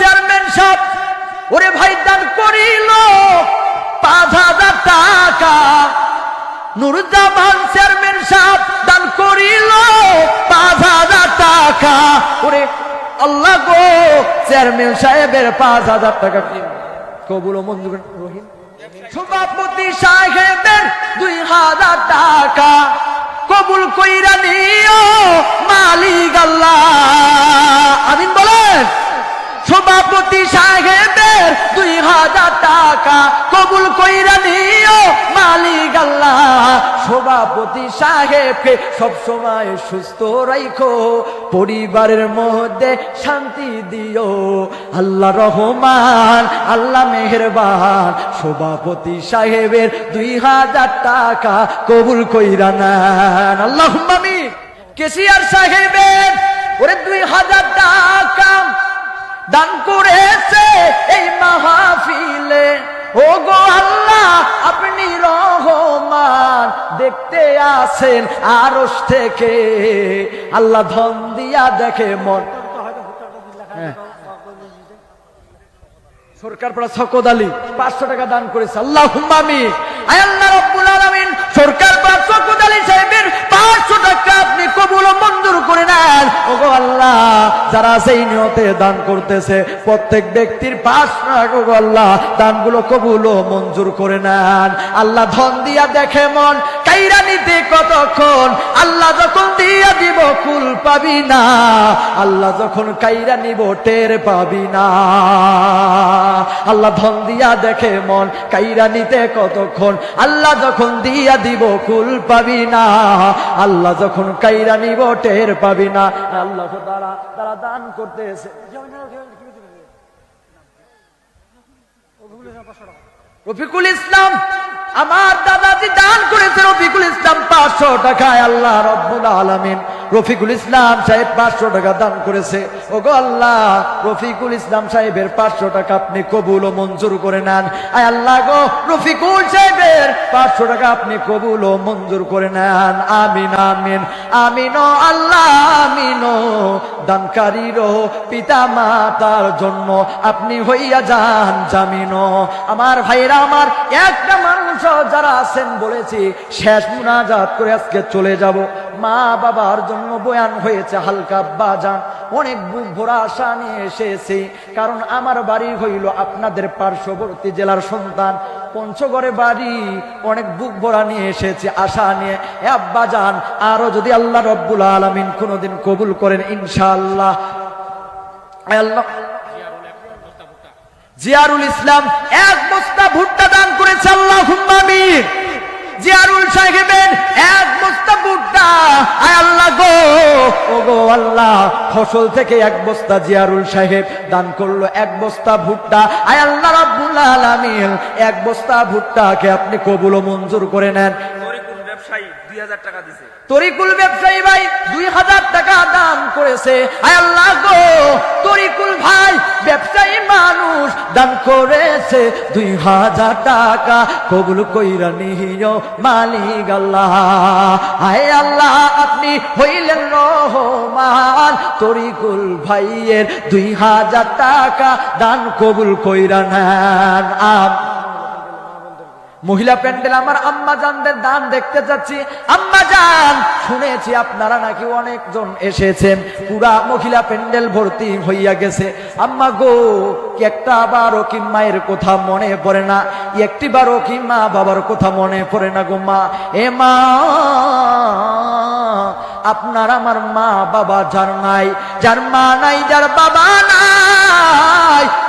Chairman সাহেব, ওরে ভাই, দান করিল। পাঁচ হাজার টাকা। নুরুজ্জামান চেয়ারম্যান সাহেব, দান করিল। পাঁচ হাজার টাকা। ওরে আল্লাহ গো, চেয়ারম্যান সাহেবের পাঁচ হাজার টাকা কবুল ও মঞ্জুর। রহিম। সভাপতি সাহেবের দুই হাজার টাকা। কবুল কইরা নিও, মালিক আল্লাহ। আমিন বলেন। সভাপতি সাহেবের দুই হাজার টাকা কবুল কইরা নিও, মালিক আল্লাহ। সভাপতি সাহেবকে সব সময় সুস্থ রাইখো, পরিবারের মধ্যে শান্তি দিও। আল্লাহ রহমান, আল্লাহ মেহেরবান। সভাপতি সাহেবের দুই হাজার টাকা কবুল কইরা নেন। আল্লাহ কেসিয়ার সাহেবের ওরে দুই হাজার টাকা দান করেছে এই মাহফিলে। ও গো আল্লাহ, আপনি রহমান। দেখতে আসেন আরস থেকে। আল্লাহ ধন দিয়া দেখে মন। হ্যাঁ। সরকার পাড়া সকদ আলী পাঁচশো টাকা দান করেছে। আল্লাহ হুম্মামি আল্লাহ রব্বুল আলামিন। সরকার পাড়া সকদ যারা সেই নিয়তে দান করতেছে, প্রত্যেক ব্যক্তির পাশ আল্লাহ, দানগুলো কবুল মঞ্জুর করে নেন। আল্লাহ ধন দিয়া দেখে মন, কাইরা নিতে কতক্ষণ? আল্লাহ যখন দিয়া দিব, কুল পাবি না। আল্লাহ যখন কাইরা নিব, টের পাবি না। আল্লাহ ধন দিয়া দেখে মন, কাইরা নিতে কতক্ষণ? আল্লাহ যখন দিয়া দিব, কুল পাবি না। আল্লাহ যখন কাইরা নিব, টের পাবি না। আল্লাহ তারা তারা দান করতে এসে রফিকুল ইসলাম আমার দাদাজি দান করেছে রফিকুল ইসলাম পাঁচশো টাকায়, আল্লাহ রব্বুল আলমিন রফিকুল ইসলাম সাহেব পাঁচশো টাকা দান করেছে। ও গো আল্লাহ, রফিকুল ইসলাম সাহেবের পাঁচশো টাকা আপনি কবুল ও মঞ্জুর করে নেন। আয় আল্লাহ গো, রফিকুল সাহেবের পাঁচশো টাকা আপনি কবুল ও মঞ্জুর করে নেন। আমিন আমিন আমিন আল্লাহ, আমিন দানকারীর পিতা মাতার জন্য আপনি হইয়া যান জামিন। আমার ভাইরা আমার একটা মানুষ যারা আছেন বলেছি, শেষ মুনাজাত করে আজকে চলে যাব। মা বাবার জন্য বয়ান হয়েছে হালকা বাজান। অনেক বুক ভরা আশা নিয়ে এসেছি, কারণ আমার বাড়ি হইল আপনাদের পার্শ্ববর্তী জেলার সন্তান। পঞ্চগড়ে বাড়ি, অনেক বুক ভরা নিয়ে এসেছে আশা নিয়ে। আব্বা যান, আরও যদি আল্লাহ রব্বুল আলমিন কোনোদিন কবুল করেন, ইনশাআল্লাহ। আল্লাহ জিয়ারুল ইসলাম এক বস্তা ভুট্টা দান করেছে আল্লাহ জিয়ারুল সাহেবের এক বস্তা ভুট্টা? আয় আল্লাহ গো। ও গো আল্লাহ ফসল থেকে এক বস্তা জিয়ারুল সাহেব দান করল এক বস্তা ভুট্টা। আয় আল্লাহ রাব্বুল আলামিন এক বস্তা ভুট্টাকে আপনি কবুল ও মঞ্জুর করে নেন। তরিকুল ব্যবসায়ী দুই হাজার টাকা দিছে। তরিকুল ব্যবসায়ী ভাই দুই হাজার টাকা দান করেছে। আয় আল্লাহ গো। তরিকুল ভাই, ব্যবসায়ী মানুষ দান করেছে দুই হাজার টাকা। কবুল কইরা নিহিও মালিক আল্লাহ। আয় আল্লাহ, আপনি হইলেন রহমান। তরিকুল ভাইয়ের দুই হাজার টাকা দান কবুল কইরা নেন। আম মহিলা প্যান্ডেল, আমার আম্মা জানদের দান দেখতে যাচ্ছি। আম্মা জান, শুনেছি আপনারা নাকি অনেকজন এসেছেন। পুরা মহিলা প্যান্ডেল ভর্তি হইয়া গেছে। আম্মা গো একটা বারো কি মায়ের কথা মনে পড়ে না? একটি বারো কি মা বাবার কথা মনে পড়ে না গো মা? এ মা, আপনার আমার মা বাবা যার নাই, যার মা নাই, যার বাবা নাই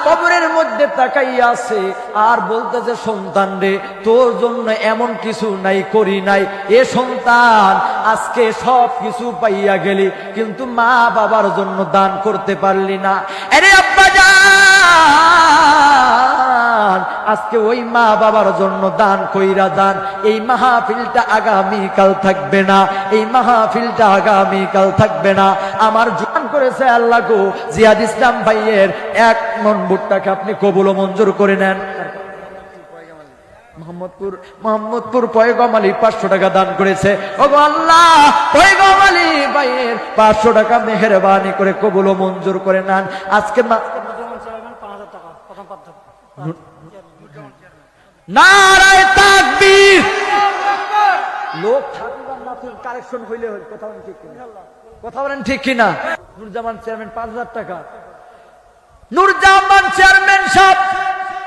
কবরের মধ্যে তাকাই আছে, আর বলতেছে, সন্তান রে, তোর জন্য এমন কিছু নাই, করি নাই। এ সন্তান, আজকে সব কিছু পাইয়া গেলি, কিন্তু মা বাবার জন্য দান করতে পারলি না। আরে আব্বা যান! আজকে ওই মা বাবার জন্য দান কইরা দান। এই মাহফিলটা আগামী কাল থাকবে না। এই মাহফিলটা আগামী কাল থাকবে না। আমার জান করেছে আল্লাহ গো, জিয়াদ ইসলাম ভাইয়ের এক মন ভুট্টাকে আপনি কবুল মঞ্জুর করে নেন। মোহাম্মদপুর মোহাম্মদপুর পয়গম আলী পাঁচশো টাকা দান করেছে। আল্লাহ, পয়গম আলী ভাইয়ের পাঁচশো টাকা মেহরবানি করে কবুল মঞ্জুর করে নেন। আজকে মা- নারায় তাকবীর। লোক কারেকশন হইলে হইল, কথা বলেন ঠিক কিনা? কথা বলেন ঠিক কিনা? নুরজামান চেয়ারম্যান, পাঁচ হাজার টাকা। নুরজামান চেয়ারম্যান সাহেব,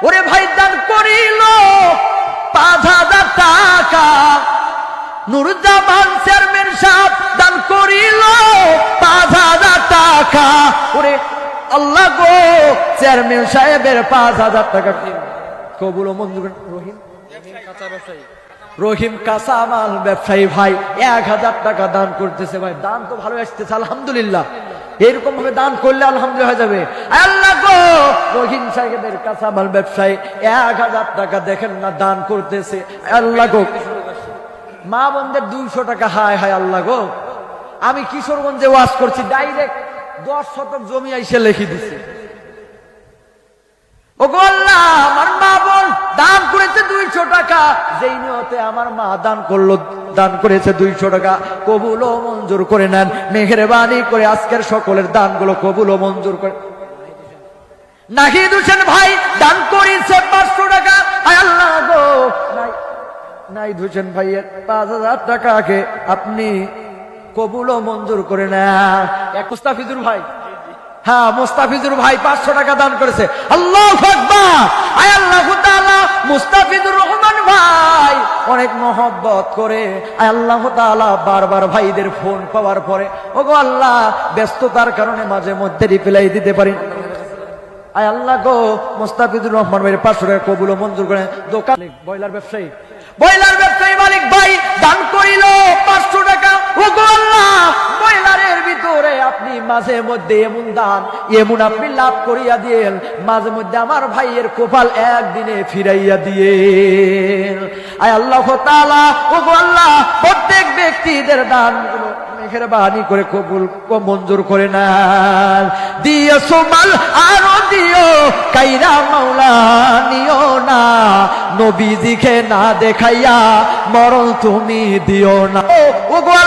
ওরে ভাই, দান করিল। পাঁচ হাজার টাকা। নুরজামান চেয়ারম্যান সাহেব, দান করিল। পাঁচ হাজার টাকা। ওরে আল্লাহ গো, চেয়ারম্যান সাহেবের পাঁচ হাজার টাকা। কবুল মঞ্জুর রহিম? রহিম কাসামাল ব্যবসায়ী ভাই, এক হাজার টাকা দান করতেছে ভাই। দান তো ভালো আসতেছে, আলহামদুলিল্লাহ। এরকম ভাবে দান করলে আলহামদুলিল্লাহ হয়ে যাবে। আল্লাহ গো! রহিম সাহেবের কাসামাল ব্যবসায়ী, এক হাজার টাকা দেখেন না, দান করতেছে। আল্লাহ গো! মা বোনদের দুইশো টাকা, হায় হায়, আল্লাহ গো! আমি কিশোরগঞ্জে ওয়াশ করছি, ডাইরেক্ট দশ শতক জমি আইসে লিখে দিছে। মঞ্জুর করে নেন, মেহরবানি করে আজকের সকলের দানগুলো কবুল ও মঞ্জুর করে নাহিদ হোসেন ভাই দান করেছে পাঁচশো টাকা। আল্লাহ গো। নাহিদ হোসেন ভাইয়ের পাঁচ হাজার টাকাকে আপনি কবুল ও মঞ্জুর করে নেন। এক ভাই হ্যাঁ মুস্তাফিজুর ভাই পাঁচশো টাকা দান করেছে। আল্লাহ মুস্তাফিজুর রহমান ভাই, অনেক মহব্বত করে। আল্লাহ বারবার ভাইদের ফোন পাওয়ার পরে। ওগো আল্লাহ, ব্যস্ততার কারণে মাঝে মধ্যে রিপ্লাই দিতে পারি। আয় আল্লাহ গো, মুস্তাফিজুর রহমান ভাইয়ের পাঁচশো টাকা কবুল মঞ্জুর করে দোকান বয়লার ব্যবসায়ী। বয়লার ব্যবসায়ী মালিক ভাই দান করিল পাঁচশো টাকা। ও বয়লারের ভিতরে আপনি মাঝে মধ্যে এমন দান, এমন আপনি লাভ করিয়া দিয়েন, মাঝে মধ্যে আমার ভাইয়ের কপাল একদিনে ফিরাইয়া দিয়ে আয় আল্লাহ তাআলা ও প্রত্যেক ব্যক্তিদের দানগুলো মেহরবানি করে কবুল, মঞ্জুর করে দিও সোমাল, আরও দিও কাইরা মাওলা নিও না নবীজিকে না দেখাইয়া মরণ তুমি দিও না। ও গো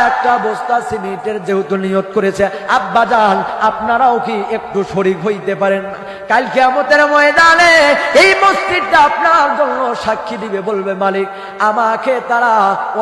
একটা বস্তা সিমেন্টের যেহেতু নিয়ত করেছে, আব্বা যান আপনারাও কি একটু শরিক হইতে পারেন না? কাল কিয়ামতের ময়দানে এই মসজিদটা আপনার জন্য সাক্ষী দিবে, বলবে মালিক, আমাকে তারা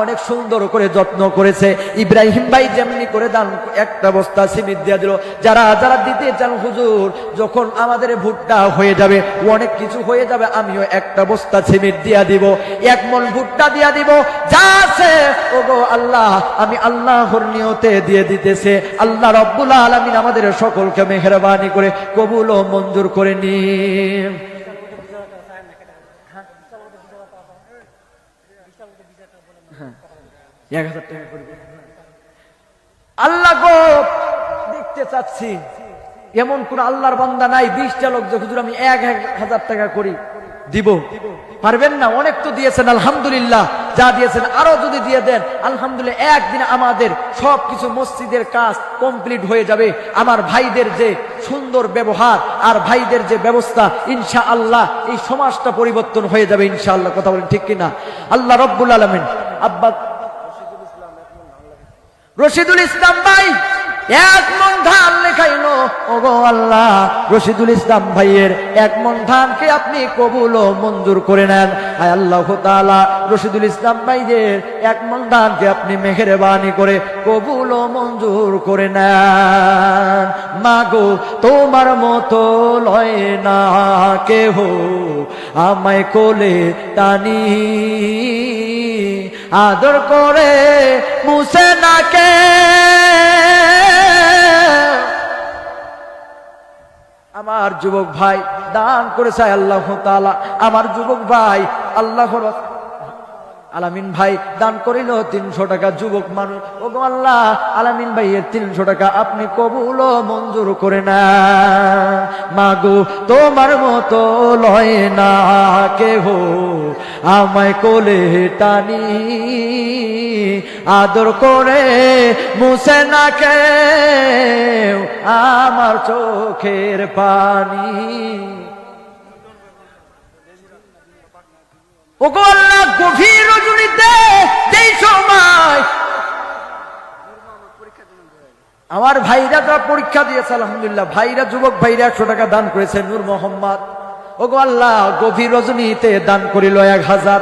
অনেক সুন্দর করে যত্ন করেছে। ইব্রাহিম ভাই যেমনি করে দান, একটা বস্তা সিমেন্ট দিয়ে দিল। যারা যারা দিতে চান হুজুর, যখন আমাদের ভুট্টা হয়ে যাবে, অনেক কিছু হয়ে যাবে, আমিও একটা বস্তা সিমেন্ট দিয়া দিব। এক মন ভুট্টা দিয়া দিব, যা আছে, ওগো আল্লাহ আমি আল্লাহর নিয়তে দিয়ে দিতেছে। আল্লাহ রব্বুল আলমিন আমাদের সকলকে মেহরবানি করে কবুল ও মঞ্জুর করে করে দিন। আল্লাহ গো, দেখতে চাচ্ছি। এমন কোন আল্লাহর বান্দা নাই, বিশটা লোক হুজুর আমি এক হাজার টাকা করি, দিব। পারবেন না? অনেক তো দিয়েছেন, আলহামদুলিল্লাহ। যা দিয়েছেন, আরও যদি দিয়ে দেন, আলহামদুলিল্লাহ, একদিন আমাদের সব কিছু মসজিদের কাজ কমপ্লিট হয়ে যাবে। আমার ভাইদের যে সুন্দর ব্যবহার আর ভাইদের যে ব্যবস্থা ইনশা আল্লাহ এই সমাজটা পরিবর্তন হয়ে যাবে ইনশা আল্লাহ কথা বলেন ঠিক কিনা? আল্লাহ রব্বুল আলমিন। আব্বা রশিদুল ইসলাম ভাই এক মন ধান লেখাইলো, ওগো আল্লাহ, রশিদুল ইসলাম ভাইয়ের এক মন ধানকে আপনি কবুল ও মঞ্জুর করে নেন। আয় আল্লাহ তাআলা, রশিদুল ইসলাম ভাইয়ের এক মন ধানকে আপনি মেঘের মেহেরবানি করে কবুল ও মঞ্জুর করে নেন। মাগো, তোমার মতো লয় না কেহ, আমায় কোলে টানি। আদর করে মুছে নাকে আমার যুবক ভাই দান করেছে আল্লাহ তালা আমার যুবক ভাই আল্লাহর আলামিন ভাই দান করিল, তিনশো টাকা যুবক মানুষ। ও গো আল্লাহ, আলামিন ভাইয়ের তিনশো টাকা আপনি কবুল মঞ্জুর করে না মাগো, তোমার মতো লয় না কেহ। আমায় কোলে টানি, আদর করে মুছে না কেউ। আমার চোখের পানি ওগো সময় আমার ভাইরা যা পরীক্ষা দিয়েছে, আলহামদুলিল্লাহ, ভাইরা, যুবক ভাইরা একশো টাকা দান করেছে, নূর মোহাম্মদ। ও গো আল্লাহ, গভীর রজনীতে দান করিল এক হাজার।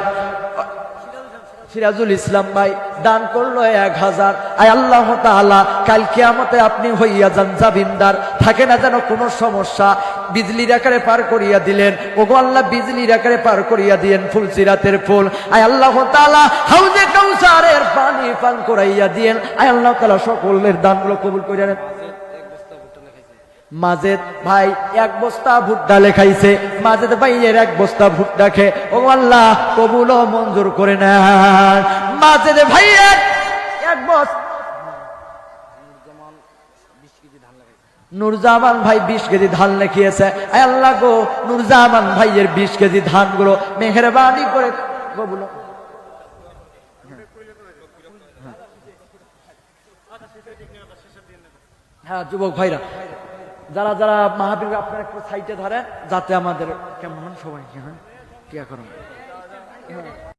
সিরাজুল ইসলাম ভাই দান করল এক হাজার। আয় আল্লাহ তাআলা, কাল কিয়ামতে আপনি হইয়া যান জাবিনদার থাকে না যেন কোনো সমস্যা? বিজলির আকারে পার করিয়া দিলেন। ওগো আল্লাহ, বিজলির আকারে পার করিয়া দিলেন ফুল সিরাতের ফুল। আয় আল্লাহ তাআলা, হাউজে কাউসারের পানি পান করাইয়া দিয়েন। আয় আল্লাহ তালা সকলের দানগুলো কবুল করিয়া নেন। মাজেদ ভাই এক বস্তা ভুট্টা লেখাইছে। মাজেদ ভাই এর এক বস্তা ভুট্টা খে ও আল্লাহ কবুল ও মঞ্জুর করে নেন। মাজেদ ভাইয়ের এক বস্তা নুরজামান ভাই বিশ কেজি ধান লেখিয়েছে। আল্লাহ গো, নুরজামান ভাইয়ের বিশ কেজি ধানগুলো মেহরবানি করে হ্যাঁ যুবক ভাইরা যারা যারা মাহাবীর আপনারা একটু সাইটে ধরেন যাতে আমাদের কেমন সবাই কি করুন।